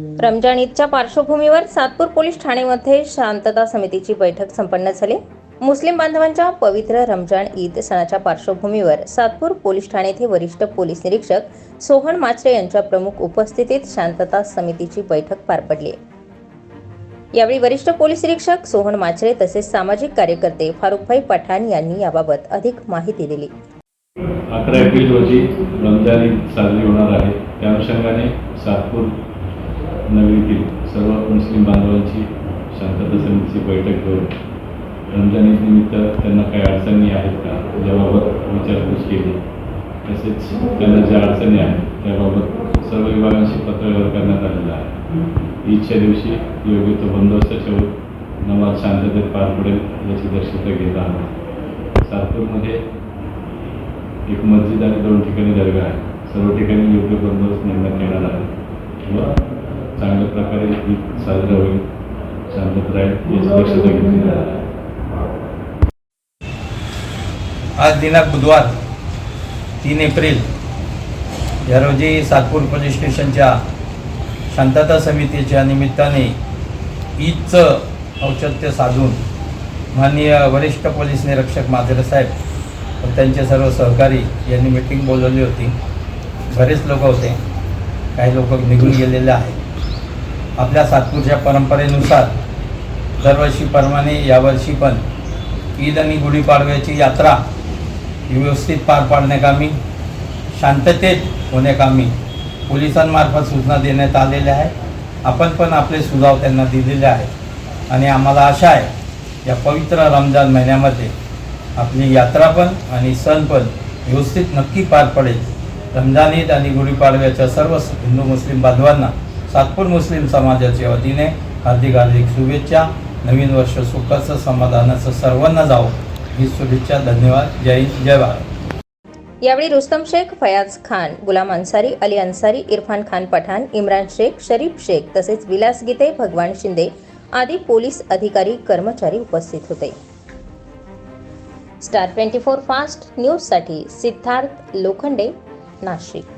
रमजान ईदच्या पार्श्वभूमीवर सातपूर पोलीस ठाणेमध्ये शांतता समितीची बैठक संपन्न झाली. मुस्लिम बांधवांच्या पवित्र रमजान ईद सणाच्या पार्श्वभूमीवर सातपूर पोलीस ठाणे येथे वरिष्ठ पोलीस निरीक्षक सोहन माचरे यांच्या प्रमुख उपस्थितीत शांतता समितीची बैठक पार पडली. यावेळी वरिष्ठ पोलीस निरीक्षक सोहन माचरे तसेच सामाजिक कार्यकर्ते फारुखभाई पठाण यांनी याबाबत अधिक माहिती दिली. अकरा एप्रिल रोजी रमजान ईद साजरी होणार आहे. त्या अनुषंगाने सातपूर नगरीतील सर्व मुस्लिम बांधवांची शांतता समितीची बैठक घेऊन रमजान निमित्त त्यांना काही अडचणी आहेत का? याबाबत विचारपूस केली. तसेच त्यांना ज्या अडचणी आहेत त्याबाबत सर्व विभागांशी पत्रव्यवहार करण्यात आलेला आहे. ईदच्या दिवशी योग्य तो बंदोबस्त ठेवून नमाज शांततेत पार पडेल याची दक्षता घेत आहोत. सातपूरमध्ये एक मस्जिद आणि दोन ठिकाणी दर्गा आहे सर्व ठिकाणी योग्य बंदोबस्त नेमण्यात येणार आहे. व चांगल्या प्रकारे ईद साजरा होईल. शांतता राहील याची दक्षता घेतली आज दिनांक बुधवार तीन एप्रिल या रोजी सातपूर पोलीस स्टेशनच्या शांतता समितीच्या निमित्ताने ईदचं औचित्य साधून माननीय वरिष्ठ पोलीस निरीक्षक माधुरे साहेब व त्यांचे सर्व सहकारी यांनी मिटिंग बोलवली होती. बरेच लोक होते. काही लोक निघून गेलेले आहेत. आपल्या सातपूरच्या परंपरेनुसार दरवर्षीप्रमाणे यावर्षी पण ईद आणि गुढीपाडव्याची यात्रा ही व्यवस्थित पार पाडण्याकामी शांततेत होण्याकामी पोलिसांमार्फत सूचना देण्यात आलेल्या आहेत. आपण पण आपले सुझाव त्यांना दिलेले आहेत. आणि आम्हाला आशा आहे या पवित्र रमजान महिन्यामध्ये आपली यात्रा पण आणि सण पण व्यवस्थित नक्की पार पडेल. रमजान ईद आणि गुढीपाडव्याच्या सर्व हिंदू मुस्लिम बांधवांना सातपूर मुस्लिम समाजाच्या वतीने हार्दिक हार्दिक शुभेच्छा. नवीन वर्ष सुखाचं समाधानाचं सर्वांना जावं. ही शुभेच्छा धन्यवाद. जय जय भारत. यावेळी रुस्तम शेख फयाज खान गुलाम अन्सारी अली अन्सारी इरफान खान पठाण इम्रान शेख शरीफ शेख तसेच विलास गीते भगवान शिंदे आदी पोलीस अधिकारी कर्मचारी उपस्थित होते. स्टार ट्वेंटी फोर फास्ट न्यूजसाठी सिद्धार्थ लोखंडे नाशिक.